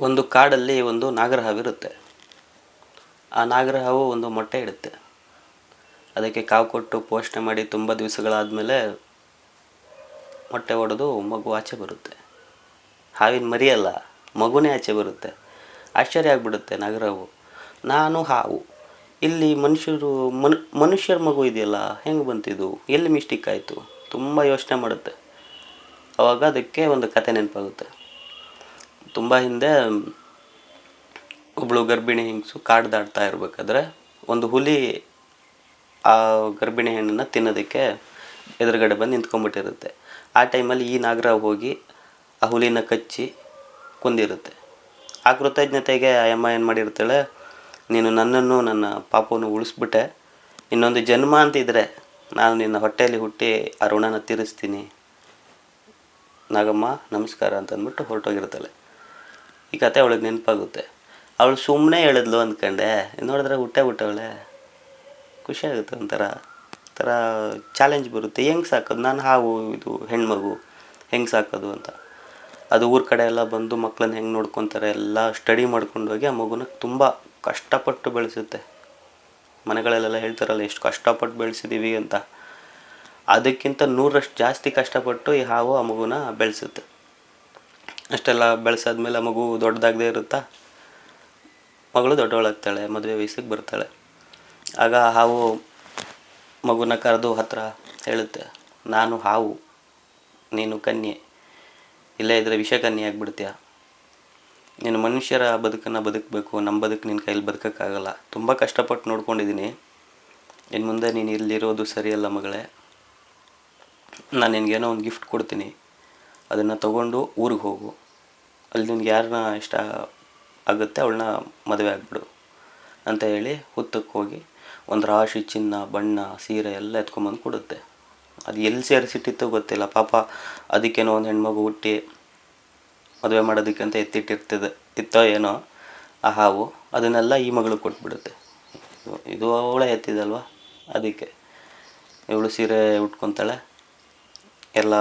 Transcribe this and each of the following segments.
ಒಂದು ಕಾಡಲ್ಲಿ ಒಂದು ನಾಗರಹಾವಿರುತ್ತೆ. ಆ ನಾಗರಹಾವು ಒಂದು ಮೊಟ್ಟೆ ಇಡುತ್ತೆ. ಅದಕ್ಕೆ ಕಾವು ಕೊಟ್ಟು ಪೋಷಣೆ ಮಾಡಿ ತುಂಬ ದಿವಸಗಳಾದಮೇಲೆ ಮೊಟ್ಟೆ ಒಡೆದು ಮಗು ಆಚೆ ಬರುತ್ತೆ. ಹಾವಿನ ಮರಿಯಲ್ಲ ಮಗುನೇ ಆಚೆ ಬರುತ್ತೆ. ಆಶ್ಚರ್ಯ ಆಗಿಬಿಡುತ್ತೆ ನಾಗರಹಾವು. ನಾನು ಹಾವು. ಇಲ್ಲಿ ಮನುಷ್ಯರು, ಮನು, ಮನುಷ್ಯರ ಮಗು ಇದೆಯಲ್ಲ, ಹೆಂಗೆ ಬಂತಿದು? ಎಲ್ಲಿ ಮಿಸ್ಟೇಕ್ ಆಯಿತು? ತುಂಬ ಯೋಚನೆ ಮಾಡುತ್ತೆ. ಅವಾಗ ಅದಕ್ಕೆ ಒಂದು ಕತೆ ನೆನಪಾಗುತ್ತೆ. ತುಂಬ ಹಿಂದೆ ಒಬ್ಬಳು ಗರ್ಭಿಣಿ ಹೆಂಗಸು ಕಾಡು ದಾಟ್ತಾ ಇರಬೇಕಾದ್ರೆ ಒಂದು ಹುಲಿ ಆ ಗರ್ಭಿಣಿ ಹೆಣ್ಣನ್ನು ತಿನ್ನೋದಕ್ಕೆ ಎದುರುಗಡೆ ಬಂದು ನಿಂತ್ಕೊಂಡ್ಬಿಟ್ಟಿರುತ್ತೆ ಆ ಟೈಮಲ್ಲಿ ಈ ನಾಗರ ಹೋಗಿ ಆ ಹುಲಿನ ಕಚ್ಚಿ ಕುಂದಿರುತ್ತೆ. ಆ ಕೃತಜ್ಞತೆಗೆ ಆ ಅಮ್ಮ ಏನು ಮಾಡಿರ್ತಾಳೆ, ನೀನು ನನ್ನನ್ನು ನನ್ನ ಪಾಪವನ್ನು ಉಳಿಸ್ಬಿಟ್ಟೆ, ಇನ್ನೊಂದು ಜನ್ಮ ಅಂತಿದ್ರೆ ನಾನು ನಿನ್ನ ಹೊಟ್ಟೆಯಲ್ಲಿ ಹುಟ್ಟಿ ಆ ಋಣನ ತೀರಿಸ್ತೀನಿ. ನಾಗಮ್ಮ ನಮಸ್ಕಾರ ಅಂತ ಅಂದ್ಬಿಟ್ಟು ಹೊರಟೋಗಿರ್ತಾಳೆ. ಈ ಕತೆ ಅವಳಿಗೆ ನೆನಪಾಗುತ್ತೆ. ಅವಳು ಸುಮ್ಮನೆ ಹೇಳಿದ್ಲು ಅಂದ್ಕೊಂಡೆ ನೋಡಿದ್ರೆ ಹುಟ್ಟೆ ಬಿಟ್ಟವಳೆ ಖುಷಿಯಾಗುತ್ತೆ ಒಂಥರ. ಒಂಥರ ಚಾಲೆಂಜ್ ಬರುತ್ತೆ. ಹೆಂಗೆ ಸಾಕೋದು? ನಾನು ಹಾವು, ಇದು, ಹೆಣ್ಮಗು. ಹೆಂಗೆ ಸಾಕೋದು ಅಂತ. ಅದು ಊರ ಕಡೆ ಎಲ್ಲ ಬಂದು ಮಕ್ಕಳನ್ನ ಹೆಂಗೆ ನೋಡ್ಕೊತಾರೆ? ಎಲ್ಲ ಸ್ಟಡಿ ಮಾಡ್ಕೊಂಡು ಹೋಗಿ ಆ ಮಗುನ ತುಂಬ ಕಷ್ಟಪಟ್ಟು ಬೆಳೆಸುತ್ತೆ. ಮನೆಗಳಲ್ಲೆಲ್ಲ ಹೇಳ್ತಾರಲ್ಲ, ಎಷ್ಟು ಕಷ್ಟಪಟ್ಟು ಬೆಳೆಸಿದ್ದೀವಿ ಅಂತ. ಅದಕ್ಕಿಂತ ನೂರಷ್ಟು ಜಾಸ್ತಿ ಕಷ್ಟಪಟ್ಟು ಈ ಹಾವು ಆ ಮಗುನ ಬೆಳೆಸುತ್ತೆ. ಅಷ್ಟೆಲ್ಲ ಬೆಳೆಸಾದ್ಮೇಲೆ ಆ ಮಗು ದೊಡ್ಡದಾಗದೇ ಇರುತ್ತಾ? ಮಗಳು ದೊಡ್ಡವಳಾಗ್ತಾಳೆ, ಮದುವೆ ವಯಸ್ಸಿಗೆ ಬರ್ತಾಳೆ. ಆಗ ಹಾವು ಮಗುನ ಕರೆದು ಹತ್ರ ಹೇಳುತ್ತೆ, ನಾನು ಹಾವು, ನೀನು ಕನ್ಯೆ. ಇಲ್ಲೇ ಇದ್ರೆ ವಿಷ ಕನ್ಯೆ ಆಗಿಬಿಡ್ತೀಯ. ನೀನು ಮನುಷ್ಯರ ಬದುಕನ್ನು ಬದುಕಬೇಕು ನಮ್ಮ ಬದುಕು ನಿನ್ನ ಕೈಲಿ ಬದುಕೋಕ್ಕಾಗಲ್ಲ. ತುಂಬ ಕಷ್ಟಪಟ್ಟು ನೋಡ್ಕೊಂಡಿದ್ದೀನಿ ಇನ್ನು ಮುಂದೆ ನೀನು ಇಲ್ಲಿರೋದು ಸರಿಯಲ್ಲ ಮಗಳೇ. ನಾನು ನಿನಗೇನೋ ಒಂದು ಗಿಫ್ಟ್ ಕೊಡ್ತೀನಿ. ಅದನ್ನು ತಗೊಂಡು ಊರಿಗೆ ಹೋಗು. ಅಲ್ಲಿ ನಿನ್ಗೆ ಯಾರನ್ನ ಇಷ್ಟ ಆಗುತ್ತೆ ಅವಳನ್ನ ಮದುವೆ ಆಗಿಬಿಡು ಅಂತ ಹೇಳಿ ಹುತ್ತಕ್ಕೆ ಹೋಗಿ ಒಂದು ರಾಶಿ, ಚಿನ್ನ, ಬಣ್ಣ, ಸೀರೆ ಎಲ್ಲ ಎತ್ಕೊಂಬಂದು ಕೊಡುತ್ತೆ. ಅದು ಎಲ್ಲಿ ಸೇರಿಸಿಟ್ಟಿತ್ತು ಗೊತ್ತಿಲ್ಲ. ಪಾಪ ಅದಕ್ಕೇನೋ ಒಂದು ಹೆಣ್ಮಗು ಹುಟ್ಟಿ ಮದುವೆ ಮಾಡೋದಕ್ಕೆ ಅಂತ ಎತ್ತಿಟ್ಟಿರ್ತದೆ. ಇತ್ತೋ ಏನೋ ಆ ಹಾವು, ಅದನ್ನೆಲ್ಲ ಈ ಮಗಳು ಕೊಟ್ಬಿಡುತ್ತೆ. ಇದು- ಅವಳೇ ಎತ್ತಿದಲ್ವಾ ಅದಕ್ಕೆ. ಇವಳು ಸೀರೆ ಉಟ್ಕೊತಾಳೆ. ಎಲ್ಲ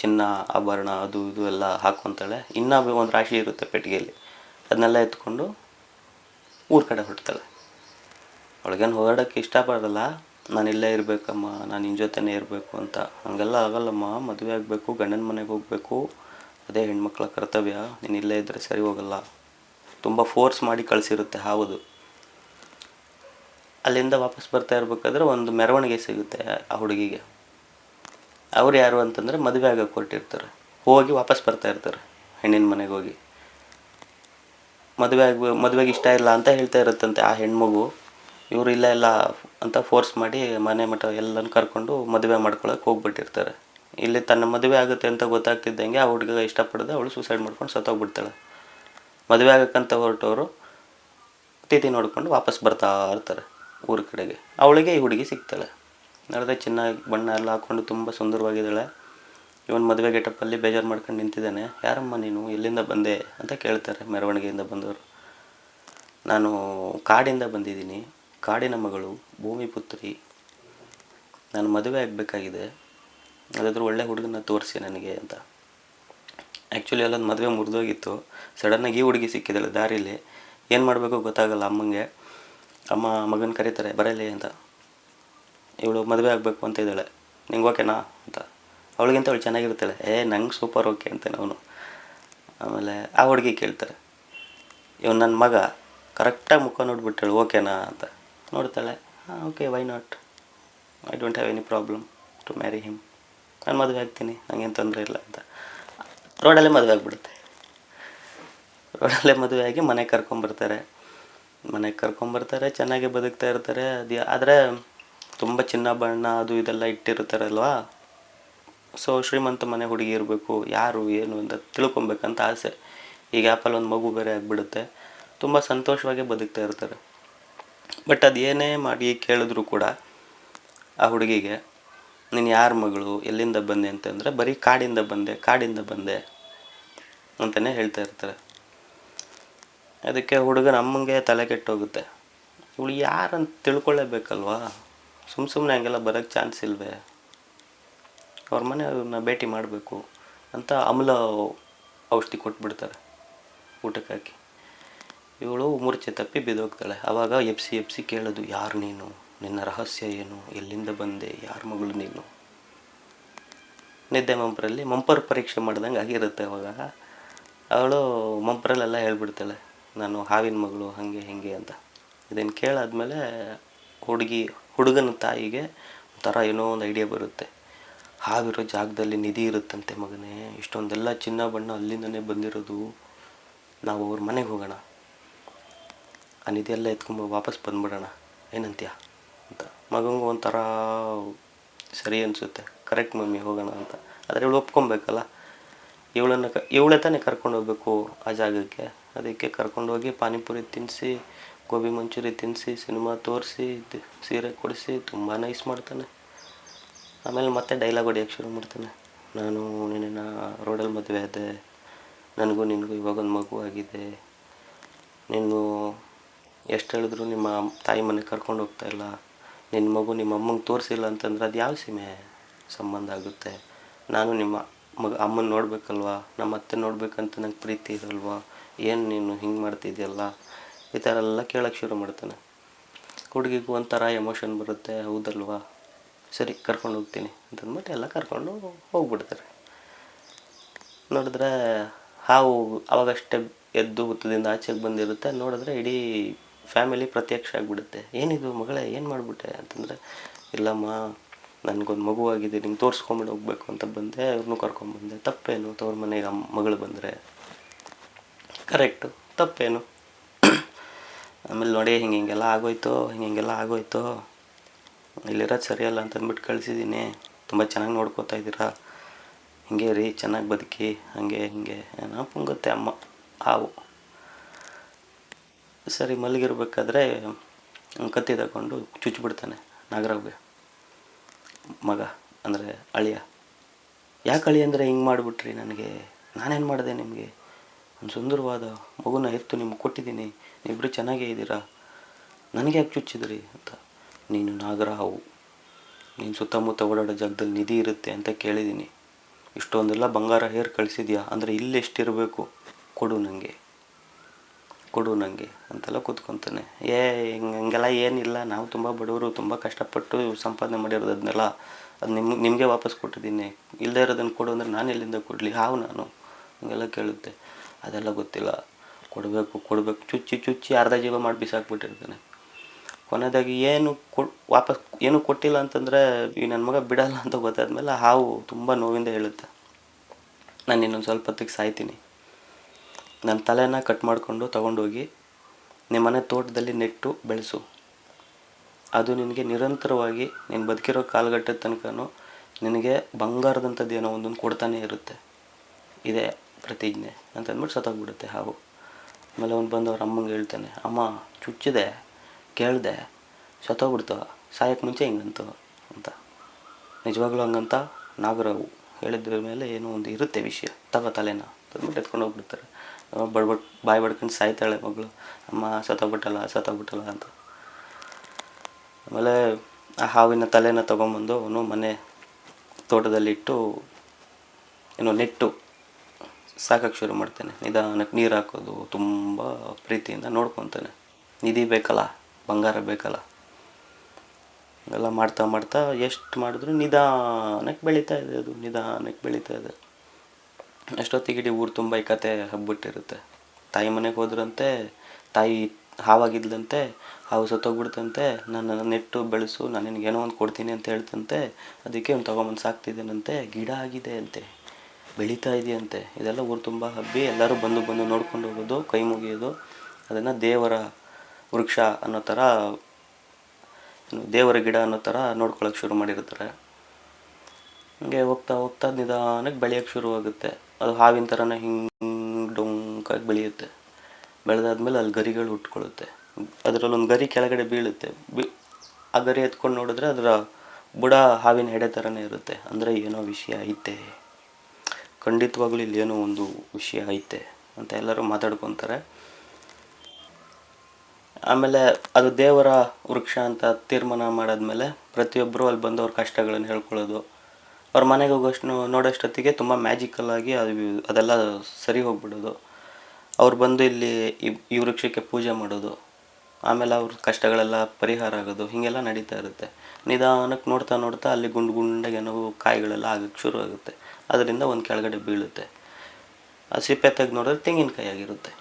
ಚಿನ್ನ, ಆಭರಣ, ಅದು ಇದು ಎಲ್ಲ ಹಾಕ್ಕೊತಾಳೆ ಇನ್ನೂ ಒಂದು ರಾಶಿ ಇರುತ್ತೆ ಪೆಟ್ಟಿಗೆಯಲ್ಲಿ. ಅದನ್ನೆಲ್ಲ ಎತ್ಕೊಂಡು ಊರ ಕಡೆ ಹೊರಡ್ತಾಳೆ. ಅವಳಿಗೇನು ಹೊರಡೋಕ್ಕೆ ಇಷ್ಟಪಡೋಲ್ಲ ನಾನು ಇಲ್ಲೇ ಇರಬೇಕಮ್ಮ, ನಾನು ನಿನ್ನ ಜೊತೆನೇ ಇರಬೇಕು ಅಂತ. ಹಂಗೆಲ್ಲ ಆಗಲ್ಲಮ್ಮ, ಮದುವೆ ಆಗಬೇಕು, ಗಂಡನ ಮನೆಗೆ ಹೋಗಬೇಕು. ಅದೇ ಹೆಣ್ಮಕ್ಳ ಕರ್ತವ್ಯ, ನೀನು ಇಲ್ಲೇ ಇದ್ದರೆ ಸರಿ ಹೋಗಲ್ಲ. ತುಂಬ ಫೋರ್ಸ್ ಮಾಡಿ ಕಳಿಸಿರುತ್ತೆ ಹಾವುದು. ಅಲ್ಲಿಂದ ವಾಪಸ್ ಬರ್ತಾ ಇರಬೇಕಾದ್ರೆ ಒಂದು ಮೆರವಣಿಗೆ ಸಿಗುತ್ತೆ ಆ ಹುಡುಗಿಗೆ. ಅವ್ರು ಯಾರು ಅಂತಂದರೆ ಮದುವೆ ಆಗೋಕೆ ಹೊರಟಿರ್ತಾರೆ ಹೋಗಿ ವಾಪಸ್ ಬರ್ತಾ ಇರ್ತಾರೆ, ಹೆಣ್ಣಿನ ಮನೆಗೆ ಹೋಗಿ. ಮದುವೆ ಆಗ ಮದುವೆಗೆ ಇಷ್ಟ ಇಲ್ಲ ಅಂತ ಹೇಳ್ತಾ ಇರುತ್ತಂತೆ ಆ ಹೆಣ್ಮಗು. ಇವರು ಇಲ್ಲ ಇಲ್ಲ ಅಂತ ಫೋರ್ಸ್ ಮಾಡಿ ಮನೆ ಮಠ ಎಲ್ಲನೂ ಕರ್ಕೊಂಡು ಮದುವೆ ಮಾಡ್ಕೊಳಕ್ಕೆ ಹೋಗ್ಬಿಟ್ಟಿರ್ತಾರೆ. ಇಲ್ಲಿ ತನ್ನ ಮದುವೆ ಆಗುತ್ತೆ ಅಂತ ಗೊತ್ತಾಗ್ತಿದ್ದಂಗೆ ಆ ಹುಡುಗ ಇಷ್ಟಪಡದೆ ಅವಳು ಸೂಸೈಡ್ ಮಾಡ್ಕೊಂಡು ಸತ್ತೋಗ್ಬಿಡ್ತಾಳೆ. ಮದುವೆ ಆಗಕ್ಕಂತ ಹೊರಟವರು ತಿಥಿ ನೋಡ್ಕೊಂಡು ವಾಪಸ್ ಬರ್ತಾ ಇರ್ತಾರೆ ಊರ ಕಡೆಗೆ. ಅವಳಿಗೆ ಈ ಹುಡುಗಿ ಸಿಗ್ತಾಳೆ. ನಡೆದ್ರೆ ಚೆನ್ನಾಗಿ ಬಣ್ಣ ಎಲ್ಲ ಹಾಕ್ಕೊಂಡು ತುಂಬ ಸುಂದರವಾಗಿದ್ದಾಳೆ. ಇವನ್ ಮದುವೆ ಗೆಟಪ್ಪಲ್ಲಿ ಬೇಜಾರು ಮಾಡ್ಕೊಂಡು ನಿಂತಿದ್ದಾನೆ. ಯಾರಮ್ಮ ನೀನು? ಎಲ್ಲಿಂದ ಬಂದೆ? ಅಂತ ಕೇಳ್ತಾರೆ ಮೆರವಣಿಗೆಯಿಂದ ಬಂದವರು. ನಾನು ಕಾಡಿಂದ ಬಂದಿದ್ದೀನಿ. ಕಾಡಿನ ಮಗಳು, ಭೂಮಿ ಪುತ್ರಿ. ನಾನು ಮದುವೆ ಆಗಬೇಕಾಗಿದೆ. ಅದಾದರೂ ಒಳ್ಳೆ ಹುಡುಗನ ತೋರಿಸಿ ನನಗೆ ಅಂತ. ಆ್ಯಕ್ಚುಲಿ ಅಲ್ಲೊಂದು ಮದುವೆ ಮುರಿದೋಗಿತ್ತು. ಸಡನ್ನಾಗಿ ಈ ಹುಡುಗಿ ಸಿಕ್ಕಿದ್ದಾಳೆ ದಾರಿಲಿ. ಏನು ಮಾಡಬೇಕು ಗೊತ್ತಾಗಲ್ಲ ಅಮ್ಮಂಗೆ. ಅಮ್ಮ ಮಗನ ಕರೀತಾರೆ, ಬರಲಿ ಅಂತ. ಇವಳು ಮದುವೆ ಆಗಬೇಕು ಅಂತ ಇದ್ದಾಳೆ. ನಿಂಗೆ ಓಕೆನಾ ಅಂತ. ಅವಳಿಗಿಂತ ಅವಳು ಚೆನ್ನಾಗಿರ್ತಾಳೆ. ಏ, ನಂಗೆ ಸೂಪರ್ ಓಕೆ ಅಂತಾನೆ ಅವನು. ಆಮೇಲೆ ಆ ಹುಡುಗಿ ಕೇಳ್ತಾರೆ. ಇವನು ನನ್ನ ಮಗ ಕರೆಕ್ಟಾಗಿ ಮುಖ ನೋಡಿಬಿಟ್ಟಾಳು, ಓಕೆನಾ ಅಂತ. ನೋಡ್ತಾಳೆ, ಹಾಂ okay why not I don't have any problem to marry him ನಾನು ಮದುವೆ ಆಗ್ತೀನಿ ನನಗೇನು ತೊಂದರೆ ಇಲ್ಲ ಅಂತ. ರೋಡಲ್ಲೇ ಮದುವೆ ಆಗಿಬಿಡುತ್ತೆ. ರೋಡಲ್ಲೇ ಮದುವೆ ಆಗಿ ಮನೆಗೆ ಕರ್ಕೊಂಬರ್ತಾರೆ. ಮನೆಗೆ ಕರ್ಕೊಂಬರ್ತಾರೆ, ಚೆನ್ನಾಗಿ ಬದುಕ್ತಾ ಇರ್ತಾರೆ. ಅದು ಆದರೆ ತುಂಬ ಚಿನ್ನ ಬಣ್ಣ ಅದು ಇದೆಲ್ಲ ಇಟ್ಟಿರ್ತಾರಲ್ವಾ? ಸೊ ಶ್ರೀಮಂತ ಮನೆ ಹುಡುಗಿ ಇರಬೇಕು, ಯಾರು, ಏನು ಅಂತ ತಿಳ್ಕೊಬೇಕಂತ ಆಸೆ. ಈಗ ಆ್ಯಪಲ್ಲಿ ಒಂದು ಮಗು ಬೇರೆ ಆಗಿಬಿಡುತ್ತೆ. ತುಂಬ ಸಂತೋಷವಾಗಿ ಬದುಕ್ತಾ ಇರ್ತಾರೆ. ಬಟ್ ಅದು ಏನೇ ಮಾಡಿ ಕೇಳಿದ್ರು ಕೂಡ ಆ ಹುಡುಗಿಗೆ, ನೀನು ಯಾರ ಮಗಳು? ಎಲ್ಲಿಂದ ಬಂದೆ? ಅಂತಂದರೆ ಬರೀ ಕಾಡಿಂದ ಬಂದೆ ಕಾಡಿಂದ ಬಂದೆ. ಅಂತಲೇ ಹೇಳ್ತಾ ಇರ್ತಾರೆ. ಅದಕ್ಕೆ ಹುಡುಗನ ಅಮ್ಮಂಗೆ ತಲೆ ಕೆಟ್ಟೋಗುತ್ತೆ. ಇವಳು ಯಾರಂತ ತಿಳ್ಕೊಳ್ಳೇಬೇಕಲ್ವಾ ಸುಮ್ಮ ಸುಮ್ಮನೆ ಹಂಗೆಲ್ಲ ಬರೋಕ್ಕೆ ಚಾನ್ಸ್ ಇಲ್ವೇ? ಅವ್ರ ಮನೆಯವ್ರನ್ನ ಭೇಟಿ ಮಾಡಬೇಕು ಅಂತ ಅಮಲ ಔಷಧಿ ಕೊಟ್ಬಿಡ್ತಾರೆ ಊಟಕ್ಕೆ ಹಾಕಿ ಇವಳು ಮೂರ್ಛೆ ತಪ್ಪಿ ಬಿದ್ದೋಗ್ತಾಳೆ. ಆವಾಗ ಎಫ್ ಸಿ ಕೇಳೋದು, ಯಾರು ನೀನು? ನಿನ್ನ ರಹಸ್ಯ ಏನು? ಎಲ್ಲಿಂದ ಬಂದೆ? ಯಾರ ಮಗಳು ನೀನು? ನಿದ್ದೆ ಮಂಪರಲ್ಲಿ ಮಂಪರ್ ಪರೀಕ್ಷೆ ಮಾಡ್ದಂಗೆ ಆಗಿರುತ್ತೆ ಅವಾಗ. ಅವಳು ಮಂಪರಲ್ಲೆಲ್ಲ ಹೇಳ್ಬಿಡ್ತಾಳೆ, ನಾನು ಹಾವಿನ ಮಗಳು, ಹಾಗೆ ಹೀಗೆ ಅಂತ. ಇದನ್ನು ಕೇಳಾದ್ಮೇಲೆ ಹುಡುಗಿ ಹುಡುಗನ ತಾಯಿಗೆ ಒಂಥರ ಏನೋ ಒಂದು ಐಡಿಯಾ ಬರುತ್ತೆ. ಹಾವಿರೋ ಜಾಗದಲ್ಲಿ ನಿಧಿ ಇರುತ್ತಂತೆ ಮಗನೇ. ಇಷ್ಟೊಂದೆಲ್ಲ ಚಿನ್ನ ಬಣ್ಣ ಅಲ್ಲಿಂದನೇ ಬಂದಿರೋದು. ನಾವು ಅವ್ರ ಮನೆಗೆ ಹೋಗೋಣ. ಆ ನಿಧಿ ಎಲ್ಲ ಎತ್ಕೊಂಬ ವಾಪಸ್ ಬಂದ್ಬಿಡೋಣ. ಏನಂತೀಯ? ಅಂತ. ಮಗಂಗೂ ಒಂಥರ ಸರಿ ಅನಿಸುತ್ತೆ. ಕರೆಕ್ಟ್ ಮಮ್ಮಿ, ಹೋಗೋಣ ಅಂತ. ಆದರೆ ಇವಳು ಒಪ್ಕೊಬೇಕಲ್ಲ. ಇವಳನ್ನು ಕ, ಇವಳೇ ತಾನೇ ಕರ್ಕೊಂಡು ಹೋಗ್ಬೇಕು ಆ ಜಾಗಕ್ಕೆ. ಅದಕ್ಕೆ ಕರ್ಕೊಂಡೋಗಿ ಪಾನಿಪುರಿ ತಿನ್ನಿಸಿ ಗೋಬಿ ಮಂಚೂರಿ ತಿನ್ನಿಸಿ ಸಿನಿಮಾ ತೋರಿಸಿ ಸೀರೆ ಕೊಡಿಸಿ, ತುಂಬ ನೈಸ್ ಮಾಡ್ತಾನೆ. ಆಮೇಲೆ ಮತ್ತೆ ಡೈಲಾಗ್ ಹೊಡಿಯೋಕ್ಕೆ ಶುರು ಮಾಡ್ತಾನೆ. ನಾನು ನಿನ್ನ ರೋಡಲ್ಲಿ ಮದುವೆ ಆದೆ. ನನಗೂ ನಿನಗೂ ಇವಾಗ ಒಂದು ಮಗು ಆಗಿದೆ. ನೀನು ಎಷ್ಟು ಹೇಳಿದ್ರು ನಿಮ್ಮ ತಾಯಿ ಮನೆಗೆ ಕರ್ಕೊಂಡು ಹೋಗ್ತಾ ಇಲ್ಲ. ನಿನ್ನ ಮಗು ನಿಮ್ಮ ಅಮ್ಮಂಗೆ ತೋರಿಸಿಲ್ಲ ಅಂತಂದ್ರೆ ಅದು ಯಾವ ಸೀಮೆ ಸಂಬಂಧ ಆಗುತ್ತೆ? ನಾನು ನಿಮ್ಮ ಮಗ, ಅಮ್ಮನ ನೋಡಬೇಕಲ್ವಾ? ನಮ್ಮ ಅತ್ತೆ ನೋಡಬೇಕಂತ ನಂಗೆ ಪ್ರೀತಿ ಇರಲ್ವಾ ಏನು ನೀನು ಹಿಂಗೆ ಮಾಡ್ತಿದ್ಯಲ್ಲ? ಈ ಥರ ಎಲ್ಲ ಕೇಳೋಕ್ಕೆ ಶುರು ಮಾಡ್ತಾನೆ. ಹುಡುಗಿಗೂ ಒಂಥರ ಎಮೋಷನ್ ಬರುತ್ತೆ, ಹೌದಲ್ವಾ? ಸರಿ, ಕರ್ಕೊಂಡು ಹೋಗ್ತೀನಿ ಅಂತಂದ್ಬಿಟ್ಟು ಎಲ್ಲ ಕರ್ಕೊಂಡು ಹೋಗ್ಬಿಡ್ತಾರೆ. ನೋಡಿದ್ರೆ ಹಾವು ಅವಾಗಷ್ಟೇ ಎದ್ದು ಹುತ್ತದಿಂದ ಆಚೆಗೆ ಬಂದಿರುತ್ತೆ. ನೋಡಿದ್ರೆ ಇಡೀ ಫ್ಯಾಮಿಲಿ ಪ್ರತ್ಯಕ್ಷ ಆಗಿಬಿಡುತ್ತೆ. ಏನಿದು ಮಗಳೇ, ಏನು ಮಾಡಿಬಿಟ್ಟೆ ಅಂತಂದರೆ, ಇಲ್ಲಮ್ಮ, ನನಗೊಂದು ಮಗು ಆಗಿದೆ ನಿಮ್ಗೆ ತೋರಿಸ್ಕೊಂಬಿಟ್ಟು ಹೋಗ್ಬೇಕು ಅಂತ ಬಂದೆ ಅವ್ರನ್ನೂ ಕರ್ಕೊಂಬಂದೆ. ತಪ್ಪೇನು? ತವ್ರ ಮನೆಗೆ ಮಗಳು ಬಂದರೆ? ಕರೆಕ್ಟು ತಪ್ಪೇನು? ಆಮೇಲೆ ನೋಡಿ ಹಿಂಗೆ ಹಿಂಗೆಲ್ಲ ಆಗೋಯ್ತು, ಹಿಂಗೆ ಹಿಂಗೆಲ್ಲ ಆಗೋಯ್ತು. ಇಲ್ಲಿರೋದು ಸರಿಯಲ್ಲ ಅಂತ ಅಂದ್ಬಿಟ್ಟು ಕಳಿಸಿದ್ದೀನಿ. ತುಂಬ ಚೆನ್ನಾಗಿ ನೋಡ್ಕೋತಾ ಇದ್ದೀರಾ? ಹಿಂಗೆ ರೀ, ಚೆನ್ನಾಗಿ ಬದುಕಿ, ಹಾಗೆ ಹಿಂಗೆ. ಏನೋ ಪುಂಗುತ್ತೆ ಅಮ್ಮ, ಹಾವು. ಸರಿ, ಮಲಗಿರ್ಬೇಕಾದ್ರೆ ಕತ್ತಿ ತಗೊಂಡು ಚುಚ್ಚಿಬಿಡ್ತಾನೆ ನಾಗರಾವ್ಗೆ ಮಗ, ಅಂದರೆ ಅಳಿಯ. ಯಾಕೆ ಅಳಿ ಅಂದರೆ ಹಿಂಗೆ ಮಾಡಿಬಿಟ್ರಿ ನನಗೆ? ನಾನೇನು ಮಾಡಿದೆ ನಿಮಗೆ? ಒಂದು ಸುಂದರವಾದ ಮಗುನ ಹೆತ್ತು ನಿಮ್ಗೆ ಕೊಟ್ಟಿದ್ದೀನಿ. ನೀವಿಬ್ಬರು ಚೆನ್ನಾಗೇ ಇದ್ದೀರಾ? ನನಗೆ ಯಾಕೆ ಚುಚ್ಚಿದ್ರಿ ಅಂತ. ನೀನು ನಾಗರಾವು. ನೀನು ಸುತ್ತಮುತ್ತ ಓಡಾಡೋ ಜಾಗದಲ್ಲಿ ನಿಧಿ ಇರುತ್ತೆ ಅಂತ ಕೇಳಿದ್ದೀನಿ. ಇಷ್ಟೊಂದೆಲ್ಲ ಬಂಗಾರ ಹೇರ್ ಕಳಿಸಿದ್ಯಾ? ಅಂದರೆ ಇಲ್ಲೆಷ್ಟಿರಬೇಕು ಕೊಡು ನನಗೆ ಕೊಡು ನನಗೆ ಅಂತೆಲ್ಲ ಕೂತ್ಕೊತಾನೆ. ಏ, ಹಿಂಗೆ, ಹಂಗೆಲ್ಲ ಏನಿಲ್ಲ. ನಾವು ತುಂಬ ಬಡವರು, ತುಂಬ ಕಷ್ಟಪಟ್ಟು ಸಂಪಾದನೆ ಮಾಡಿರೋದು ಅದನ್ನೆಲ್ಲ ಅದು ನಿಮ್ಗೆ ನಿಮಗೆ ವಾಪಸ್ ಕೊಟ್ಟಿದ್ದೀನಿ. ಇಲ್ಲದೇ ಇರೋದನ್ನು ಕೊಡು ಅಂದರೆ ನಾನು ಎಲ್ಲಿಂದ ಕೊಡಲಿ? ಹಾವು ನಾನು. ಹಂಗೆಲ್ಲ ಕೇಳುತ್ತೆ. ಅದೆಲ್ಲ ಗೊತ್ತಿಲ್ಲ. ಕೊಡಬೇಕು ಕೊಡಬೇಕು. ಚುಚ್ಚಿ ಚುಚ್ಚಿ ಅರ್ಧ ಜೀವ ಮಾಡಿ ಬಿಸಾಕ್ಬಿಟ್ಟಿರ್ತಾನೆ. ಕೊನೆಯದಾಗಿ ಏನು ಕೊ, ವಾಪಸ್ ಏನು ಕೊಟ್ಟಿಲ್ಲ ಅಂತಂದರೆ, ಈ ನನ್ನ ಮಗ ಬಿಡಲ್ಲ ಅಂತ ಗೊತ್ತಾದ್ಮೇಲೆ ಮೇಲೆ ಹಾವು ತುಂಬ ನೋವಿಂದ ಹೇಳುತ್ತೆ. ನಾನು ಇನ್ನೊಂದು ಸ್ವಲ್ಪ ಹೊತ್ತಿಗೆ ಸಾಯ್ತೀನಿ. ನನ್ನ ತಲೆನ ಕಟ್ ಮಾಡಿಕೊಂಡು ತೊಗೊಂಡೋಗಿ ನಿಮ್ಮನೆ ತೋಟದಲ್ಲಿ ನೆಟ್ಟು ಬೆಳೆಸು. ಅದು ನಿನಗೆ ನಿರಂತರವಾಗಿ ನೀನು ಬದುಕಿರೋ ಕಾಲಘಟ್ಟದ ತನಕನೂ ನಿನಗೆ ಬಂಗಾರದಂಥದ್ದು ಏನೋ ಒಂದೊಂದು ಕೊಡ್ತಾನೆ ಇರುತ್ತೆ. ಇದೇ ಪ್ರತಿಜ್ಞೆ ಅಂತ ಅಂದ್ಬಿಟ್ಟು ಸತ್ತೋಗ್ಬಿಡುತ್ತೆ ಹಾವು. ಆಮೇಲೆ ಅವ್ನು ಬಂದು ಅವ್ರ ಅಮ್ಮಂಗೆ ಹೇಳ್ತಾನೆ, ಅಮ್ಮ, ಚುಚ್ಚಿದೆ, ಕೇಳಿದೆ, ಸತ್ತೋಗ್ಬಿಡ್ತು ಸಾಯಕ್ಕೆ ಮುಂಚೆ ಹಿಂಗಂತು ಅಂತ. ನಿಜವಾಗ್ಲೂ ಹಂಗಂತ? ನಾಗರಾವು ಹೇಳಿದ್ರ ಮೇಲೆ ಏನೋ ಒಂದು ಇರುತ್ತೆ ವಿಷಯ, ತಗೋ ತಲೆನ ತಂದ್ಬಿಟ್ಟು ಎತ್ಕೊಂಡು ಹೋಗ್ಬಿಡ್ತಾರೆ. ಬಡ್ಬಡ್, ಬಾಯಿ ಬಡ್ಕೊಂಡು ಸಾಯ್ತಾಳೆ ಮಗಳು. ಅಮ್ಮ, ಸತ್ತೋಗ್ಬಿಟ್ಟಲ್ಲ ಸತ್ತೋಗ್ಬಿಟ್ಟಲ್ಲ ಅಂತ. ಆಮೇಲೆ ಆ ಹಾವಿನ ತಲೆನ ತೊಗೊಂಬಂದು ಅವನು ಮನೆ ತೋಟದಲ್ಲಿಟ್ಟು, ಏನೋ ನೆಟ್ಟು ಸಾಕಕ್ಕೆ ಶುರು ಮಾಡ್ತೇನೆ. ನಿಧಾನಕ್ಕೆ ನೀರು ಹಾಕೋದು ತುಂಬ ಪ್ರೀತಿಯಿಂದ ನೋಡ್ಕೊತೇನೆ. ನಿಧಿ ಬೇಕಲ್ಲ, ಬಂಗಾರ ಬೇಕಲ್ಲ. ಎಲ್ಲ ಮಾಡ್ತಾ ಮಾಡ್ತಾ ಎಷ್ಟು ಮಾಡಿದ್ರು ನಿಧಾನಕ್ಕೆ ಬೆಳೀತಾ ಇದೆ ಅದು ನಿಧಾನಕ್ಕೆ ಬೆಳೀತಾ ಇದೆ. ಎಷ್ಟೊತ್ತಿಗೆ ಇಡೀ ಊರು ತುಂಬ ಈ ಕತೆ ಹಬ್ಬಿಟ್ಟಿರುತ್ತೆ. ತಾಯಿ ಮನೆಗೆ ಹೋದ್ರಂತೆ, ತಾಯಿ ಹಾವಾಗಿದ್ಲಂತೆ ಹಾವು ಸತ್ತೋಗ್ಬಿಡ್ತಂತೆ ನನ್ನ ನೆಟ್ಟು ಬೆಳೆಸು ನಾನು ನಿನಗೇನೋ ಒಂದು ಕೊಡ್ತೀನಿ ಅಂತ ಹೇಳ್ತಂತೆ, ಅದಕ್ಕೆ ಅವ್ನು ತೊಗೊಂಬಂದು ಸಾಕ್ತಿದ್ದೇನಂತೆ, ಗಿಡ ಆಗಿದೆ ಅಂತೆ. ಬೆಳೀತಾ ಇದೆಯಂತೆ. ಇದೆಲ್ಲ ಊರು ತುಂಬ ಹಬ್ಬಿ ಎಲ್ಲರೂ ಬಂದು ಬಂದು ನೋಡ್ಕೊಂಡು ಹೋಗೋದು, ಕೈ ಮುಗಿಯೋದು. ಅದನ್ನು ದೇವರ ವೃಕ್ಷ ಅನ್ನೋ ಥರ ದೇವರ ಗಿಡ ಅನ್ನೋ ಥರ ನೋಡ್ಕೊಳ್ಳೋಕೆ ಶುರು ಮಾಡಿರ್ತಾರೆ. ಹಂಗೆ ಹೋಗ್ತಾ ಹೋಗ್ತಾ ನಿಧಾನಕ್ಕೆ ಬೆಳೆಯೋಕ್ಕೆ ಶುರುವಾಗುತ್ತೆ ಅದು ಹಾವಿನ ಥರನೇ ಹಿಂಗೆ ಡೊಂಕಾಗಿ ಬೆಳೆಯುತ್ತೆ. ಬೆಳೆದಾದ್ಮೇಲೆ ಅಲ್ಲಿ ಗರಿಗಳು ಹುಟ್ಕೊಳ್ಳುತ್ತೆ ಅದರಲ್ಲೊಂದು ಗರಿ ಕೆಳಗಡೆ ಬೀಳುತ್ತೆ. ಬಿ, ಆ ಗರಿ ಎತ್ಕೊಂಡು ನೋಡಿದ್ರೆ ಅದರ ಬುಡ ಹಾವಿನ ಹೆಡೆ ಥರನೇ ಇರುತ್ತೆ. ಅಂದರೆ ಏನೋ ವಿಷಯ ಐತೆ. ಖಂಡಿತವಾಗ್ಲೂ ಇಲ್ಲಿ ಏನೋ ಒಂದು ವಿಷಯ ಐತೆ ಅಂತ ಎಲ್ಲರೂ ಮಾತಾಡ್ಕೊತಾರೆ. ಆಮೇಲೆ ಅದು ದೇವರ ವೃಕ್ಷ ಅಂತ ತೀರ್ಮಾನ ಮಾಡಾದ್ಮೇಲೆ ಪ್ರತಿಯೊಬ್ಬರು ಅಲ್ಲಿ ಬಂದು ಅವ್ರ ಕಷ್ಟಗಳನ್ನು ಹೇಳ್ಕೊಳ್ಳೋದು. ಅವ್ರ ಮನೆಗೆ ಹೋಗೋಷ್ಟು ನೋಡೋಷ್ಟೊತ್ತಿಗೆ ತುಂಬ ಮ್ಯಾಜಿಕಲ್ ಆಗಿ ಅದು ಅದೆಲ್ಲ ಸರಿ ಹೋಗ್ಬಿಡೋದು. ಅವ್ರು ಬಂದು ಇಲ್ಲಿ ಈ ಈ ವೃಕ್ಷಕ್ಕೆ ಪೂಜೆ ಮಾಡೋದು. ಆಮೇಲೆ ಅವ್ರ ಕಷ್ಟಗಳೆಲ್ಲ ಪರಿಹಾರ ಆಗೋದು. ಹೀಗೆಲ್ಲ ನಡೀತಾ ಇರುತ್ತೆ. ನಿಧಾನಕ್ಕೆ ನೋಡ್ತಾ ನೋಡ್ತಾ ಅಲ್ಲಿ ಗುಂಡು ಗುಂಡಾಗಿ ಏನೋ ಕಾಯಿಗಳೆಲ್ಲ ಆಗಕ್ಕೆ ಶುರು ಆಗುತ್ತೆ. ಅದರಿಂದ ಒಂದು ಕೆಳಗಡೆ ಬೀಳುತ್ತೆ. ಆ ಸಿಪ್ಪೆ ತೆಗೆದು ನೋಡಿದ್ರೆ ತೆಂಗಿನಕಾಯಿ ಆಗಿರುತ್ತೆ.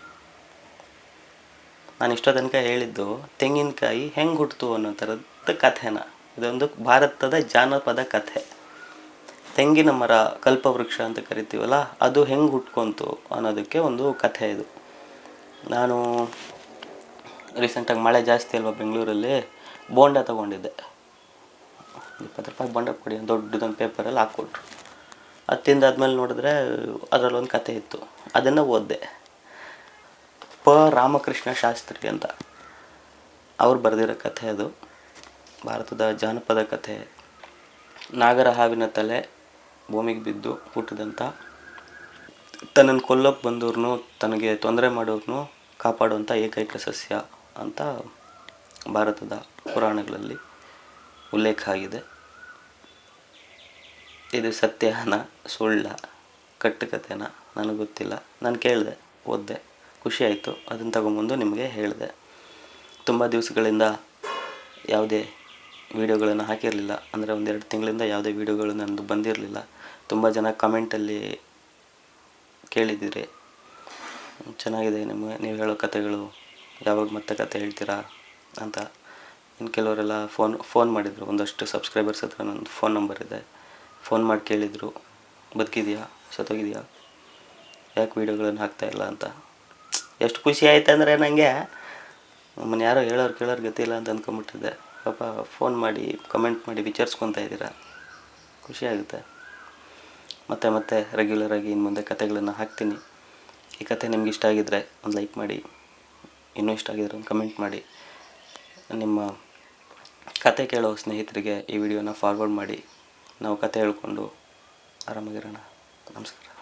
ನಾನು ಇಷ್ಟೋ ತನಕ ಹೇಳಿದ್ದು, ತೆಂಗಿನಕಾಯಿ ಹೆಂಗೆ ಹುಟ್ಟಿತು ಅನ್ನೋ ಥರದ ಕಥೆನ. ಇದೊಂದು ಭಾರತದ ಜಾನಪದ ಕಥೆ. ತೆಂಗಿನ ಮರ, ಕಲ್ಪವೃಕ್ಷ ಅಂತ ಕರಿತೀವಲ್ಲ, ಅದು ಹೆಂಗೆ ಹುಟ್ಕೊಂತು ಅನ್ನೋದಕ್ಕೆ ಒಂದು ಕಥೆ ಇದು. ನಾನು ರೀಸೆಂಟಾಗಿ ಮಳೆ ಜಾಸ್ತಿ ಅಲ್ವಾ ಬೆಂಗಳೂರಲ್ಲಿ, ಬೋಂಡ ತೊಗೊಂಡಿದ್ದೆ. ಇಪ್ಪತ್ತು ರೂಪಾಯಿ ಬೋಂಡ ಕೊಡಿ, ದೊಡ್ಡದೊಂದು ಪೇಪರಲ್ಲಿ ಹಾಕ್ಕೊಟ್ರು. ಅದು ತಿಂದಾದ್ಮೇಲೆ ನೋಡಿದ್ರೆ ಅದರಲ್ಲೊಂದು ಕತೆ ಇತ್ತು. ಅದನ್ನು ಓದಿದೆ. ಪ. ರಾಮಕೃಷ್ಣ ಶಾಸ್ತ್ರಿ ಅಂತ. ಅವ್ರು ಬರೆದಿರೋ ಕಥೆ ಅದು. ಭಾರತದ ಜಾನಪದ ಕಥೆ ನಾಗರ ಹಾವಿನ ತಲೆ ಭೂಮಿಗೆ ಬಿದ್ದು ಹುಟ್ಟಿದಂಥ ತನ್ನನ್ನು ಕೊಲ್ಲೋಕೆ ಬಂದವ್ರನ್ನು ತನಗೆ ತೊಂದರೆ ಮಾಡೋರ್ನು ಕಾಪಾಡುವಂಥ ಏಕೈಕ ಸಸ್ಯ ಅಂತ ಭಾರತದ ಪುರಾಣಗಳಲ್ಲಿ ಉಲ್ಲೇಖ ಆಗಿದೆ. ಇದು ಸತ್ಯನ, ಸುಳ್ಳ, ಕಟ್ಟುಕತೆನ ನನಗೆ ಗೊತ್ತಿಲ್ಲ. ನಾನು ಕೇಳಿದೆ, ಓದಿದೆ. ಖುಷಿ ಆಯಿತು. ಅದನ್ನು ತಗೊಂಬಂದು ನಿಮಗೆ ಹೇಳಿದೆ. ತುಂಬ ದಿವಸಗಳಿಂದ ಯಾವುದೇ ವೀಡಿಯೋಗಳನ್ನು ಹಾಕಿರಲಿಲ್ಲ. ಅಂದರೆ ಒಂದೆರಡು ತಿಂಗಳಿಂದ ಯಾವುದೇ ವೀಡಿಯೋಗಳು ನನ್ನದು ಬಂದಿರಲಿಲ್ಲ. ತುಂಬ ಜನ ಕಮೆಂಟಲ್ಲಿ ಕೇಳಿದ್ದೀರಿ. ಚೆನ್ನಾಗಿದೆ ನಿಮಗೆ. ನೀವು ಹೇಳೋ ಕತೆಗಳು ಯಾವಾಗ ಮತ್ತೆ ಕತೆ ಹೇಳ್ತೀರಾ ಅಂತ. ಇನ್ನು ಕೆಲವರೆಲ್ಲ ಫೋನ್ ಫೋನ್ ಮಾಡಿದರು. ಒಂದಷ್ಟು ಸಬ್ಸ್ಕ್ರೈಬರ್ಸ್ ಹತ್ರ ನನ್ನ ಫೋನ್ ನಂಬರ್ ಇದೆ. ಫೋನ್ ಮಾಡಿ ಕೇಳಿದರು, ಬದುಕಿದೆಯಾ? ಸತ್ತೋಗಿದೆಯಾ? ಯಾಕೆ ವೀಡಿಯೋಗಳನ್ನು ಹಾಕ್ತಾ ಇಲ್ಲ ಅಂತ? ಎಷ್ಟು ಖುಷಿ ಆಯ್ತು ಅಂದರೆ ನನಗೆ ನಮ್ಮನ್ನು ಯಾರೋ ಹೇಳೋರು ಕೇಳೋರು ಗೊತ್ತಿಲ್ಲ ಅಂತ ಅಂದ್ಕೊಂಬಿಟ್ಟಿದ್ದೆ ಪಾಪ ಫೋನ್ ಮಾಡಿ, ಕಮೆಂಟ್ ಮಾಡಿ ವಿಚಾರಿಸ್ಕೊತಾ ಇದ್ದೀರಾ? ಖುಷಿ ಆಗುತ್ತೆ. ಮತ್ತೆ ಮತ್ತೆ ರೆಗ್ಯುಲರಾಗಿ ಇನ್ನು ಮುಂದೆ ಕತೆಗಳನ್ನು ಹಾಕ್ತೀನಿ. ಈ ಕತೆ ನಿಮ್ಗೆ ಇಷ್ಟ ಆಗಿದ್ದರೆ ಒಂದು ಲೈಕ್ ಮಾಡಿ, ಇನ್ನೂ ಇಷ್ಟ ಆಗಿದ್ರೆ ಒಂದು ಕಮೆಂಟ್ ಮಾಡಿ. ನಿಮ್ಮ ಕತೆ ಕೇಳೋ ಸ್ನೇಹಿತರಿಗೆ ಈ ವಿಡಿಯೋನ ಫಾರ್ವರ್ಡ್ ಮಾಡಿ. ನಾವು ಕತೆ ಹೇಳ್ಕೊಂಡು ಆರಾಮಾಗಿರೋಣ. ನಮಸ್ಕಾರ.